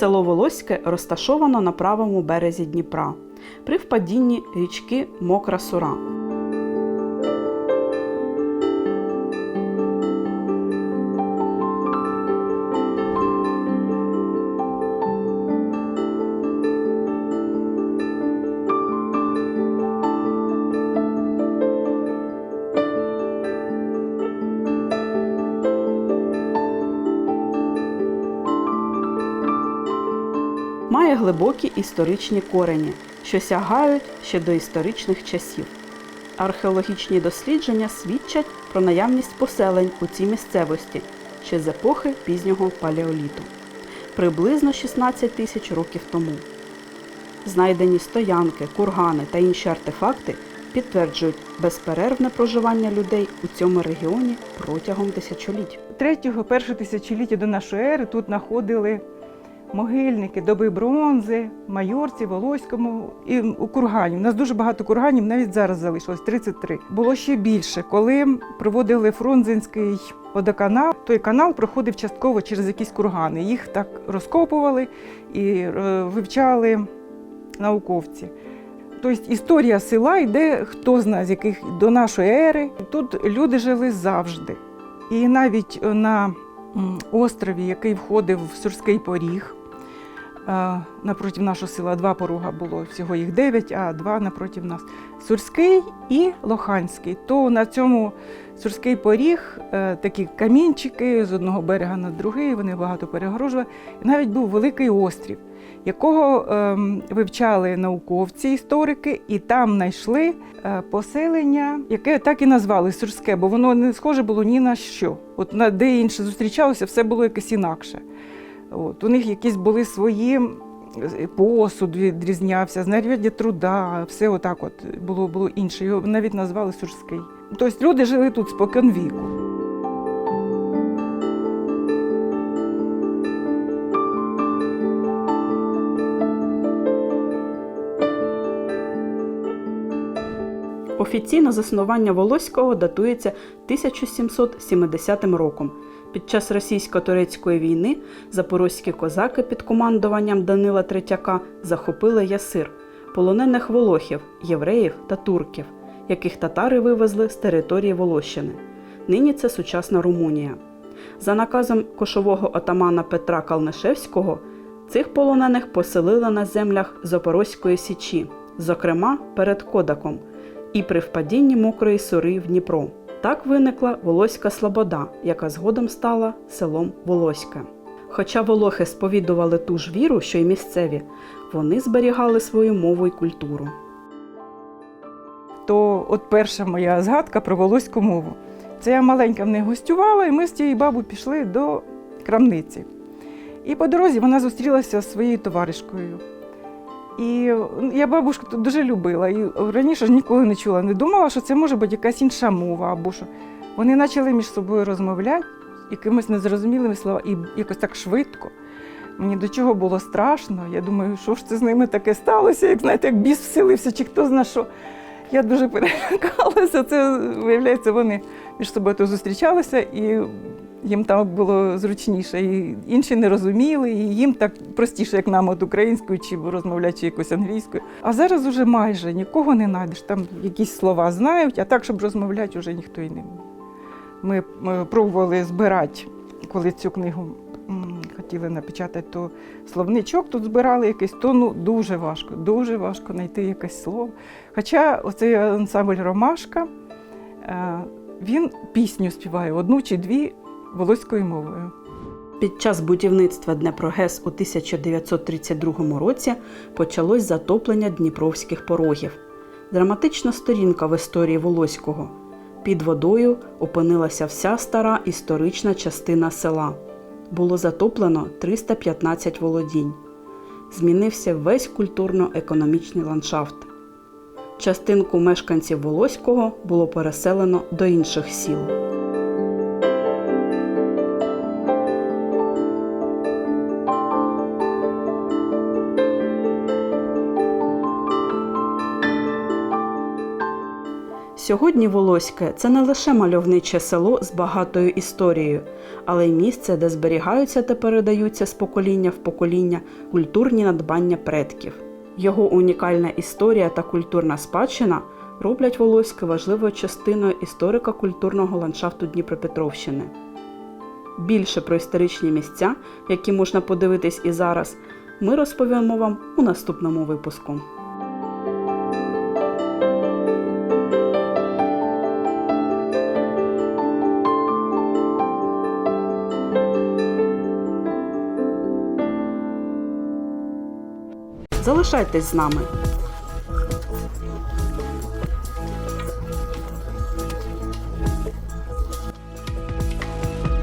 Село Волоське розташовано на правому березі Дніпра при впадінні річки Мокра Сура. Має глибокі історичні корені, що сягають ще до історичних часів. Археологічні дослідження свідчать про наявність поселень у цій місцевості ще з епохи пізнього палеоліту, приблизно 16 тисяч років тому. Знайдені стоянки, кургани та інші артефакти підтверджують безперервне проживання людей у цьому регіоні протягом тисячоліть. Третього, першого тисячоліття до нашої ери тут знаходили могильники доби бронзи, майорці, Волоському і у курганів. У нас дуже багато курганів, навіть зараз залишилось 33. Було ще більше, коли проводили Фрунзенський водоканал. Той канал проходив частково через якісь кургани. Їх так розкопували і е, вивчали науковці. Тобто історія села йде, хто знає, з яких до нашої ери. Тут люди жили завжди. І навіть на острові, який входив в Сурський поріг, е, напроти нашого села два порога було, всього їх дев'ять, а два напроти нас. Сурський і Лоханський. То на цьому Сурський поріг е, такі камінчики з одного берега на другий, вони багато перегорожували. І навіть був великий острів, якого ем, вивчали науковці, історики, і там знайшли е, поселення, яке так і назвали Сурське, бо воно не схоже було ні на що. От на де інше зустрічалося, все було якесь інакше. От, у них якісь були свої е, посуд відрізнявся, знаряддя труда, все отак от було, було інше. Його навіть назвали Сурський. Тобто люди жили тут спокон віку. Офіційно заснування Волоського датується 1770 роком. Під час російсько-турецької війни запорозькі козаки під командуванням Данила Третяка захопили Ясир, полонених волохів, євреїв та турків, яких татари вивезли з території Волощини. Нині це сучасна Румунія. За наказом кошового отамана Петра Калнишевського цих полонених поселили на землях Запорозької Січі, зокрема перед Кодаком, і при впадінні мокрої сури в Дніпро. Так виникла Волоська Слобода, яка згодом стала селом Волоське. Хоча волохи сповідували ту ж віру, що й місцеві, вони зберігали свою мову й культуру. то от перша моя згадка про волоську мову. Це я маленька в них гостювала, і ми з тією бабою пішли до крамниці. І по дорозі вона зустрілася зі своєю товаришкою. І я бабушку дуже любила. І раніше ж ніколи не чула, не думала, що це може бути якась інша мова або що. Вони почали між собою розмовляти якимись незрозумілими словами, і якось так швидко. Мені до чого було страшно. Я думаю, що ж це з ними таке сталося, як знаєте, як біс вселився, чи хто зна що. Я дуже перелякалася. Це виявляється, вони між собою зустрічалися, і їм там було зручніше. І інші не розуміли, і їм так простіше, як нам от українською, чи розмовляти чи якось англійською. А зараз уже майже нікого не знайдеш. Там якісь слова знають, а так, щоб розмовляти, вже ніхто і не вміє. Ми, ми пробували збирати, коли цю книгу хотіли напечатати, то словничок тут збирали якийсь, то ну дуже важко, дуже важко знайти якесь слово. Хоча оцей ансамбль Ромашка, е, він пісню співає одну чи дві волоською мовою. Під час будівництва Днепрогес у 1932 році почалось затоплення дніпровських порогів. Драматична сторінка в історії Волоського. Під водою опинилася вся стара історична частина села. Було затоплено 315 володінь. Змінився весь культурно-економічний ландшафт. Частинку мешканців Волоського було переселено до інших сіл. Сьогодні Волоське це не лише мальовниче село з багатою історією, але й місце, де зберігаються та передаються з покоління в покоління культурні надбання предків. Його унікальна історія та культурна спадщина роблять Волоське важливою частиною історико-культурного ландшафту Дніпропетровщини. Більше про історичні місця, які можна подивитись і зараз, ми розповімо вам у наступному випуску. Залишайтесь з нами.